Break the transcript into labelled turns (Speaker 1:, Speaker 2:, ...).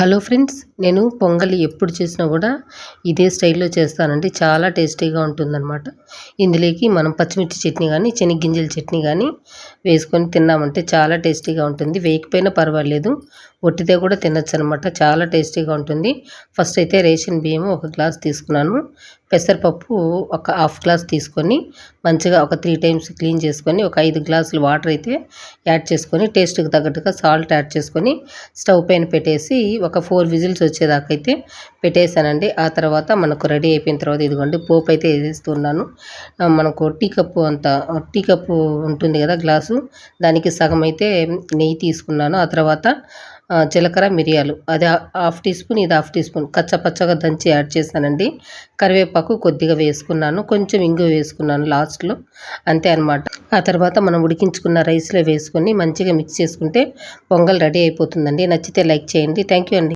Speaker 1: Hello friends నేను పొంగలి ఎప్పుడు చేసినా కూడా ఇదే స్టైల్లో చేస్తానండి. చాలా టేస్టీగా ఉంటుందన్నమాట. ఇందులోకి మనం పచ్చిమిర్చి చట్నీ కానీ శనగ్గింజల చట్నీ కానీ వేసుకొని తిన్నామంటే చాలా టేస్టీగా ఉంటుంది. వేయకపోయినా పర్వాలేదు. ఒట్టితే కూడా తినచ్చు అనమాట చాలా టేస్టీగా ఉంటుంది. ఫస్ట్ అయితే రేషన్ బియ్యం ఒక గ్లాస్ తీసుకున్నాను. పెసరపప్పు ఒక హాఫ్ గ్లాస్ తీసుకొని మంచిగా ఒక త్రీ టైమ్స్ క్లీన్ చేసుకొని ఒక ఐదు గ్లాసులు వాటర్ అయితే యాడ్ చేసుకొని టేస్ట్కి తగ్గట్టుగా సాల్ట్ యాడ్ చేసుకొని స్టవ్ పైన పెట్టేసి ఒక ఫోర్ విజిల్స్ వచ్చేదాకైతే పెట్టేశానండి. ఆ తర్వాత మనకు రెడీ అయిపోయిన తర్వాత ఇదిగోండి పోపు అయితే వేసేస్తున్నాను మనకు టీ కప్పు అంత టీ కప్పు ఉంటుంది కదా గ్లాసు. దానికి సగం అయితే నెయ్యి తీసుకున్నాను. ఆ తర్వాత జీలకర్ర మిరియాలు. అది హాఫ్ టీ స్పూన్ ఇది హాఫ్ టీ స్పూన్. కచ్చపచ్చగా దంచి యాడ్ చేశానండి. కరివేపాకు కొద్దిగా వేసుకున్నాను. కొంచెం ఇంగు వేసుకున్నాను లాస్ట్లో. అంతే అనమాట ఆ తర్వాత మనం ఉడికించుకున్న రైస్లో వేసుకొని మంచిగా మిక్స్ చేసుకుంటే పొంగల్ రెడీ అయిపోతుందండి. నచ్చితే లైక్ చేయండి. థ్యాంక్ యూ అండి.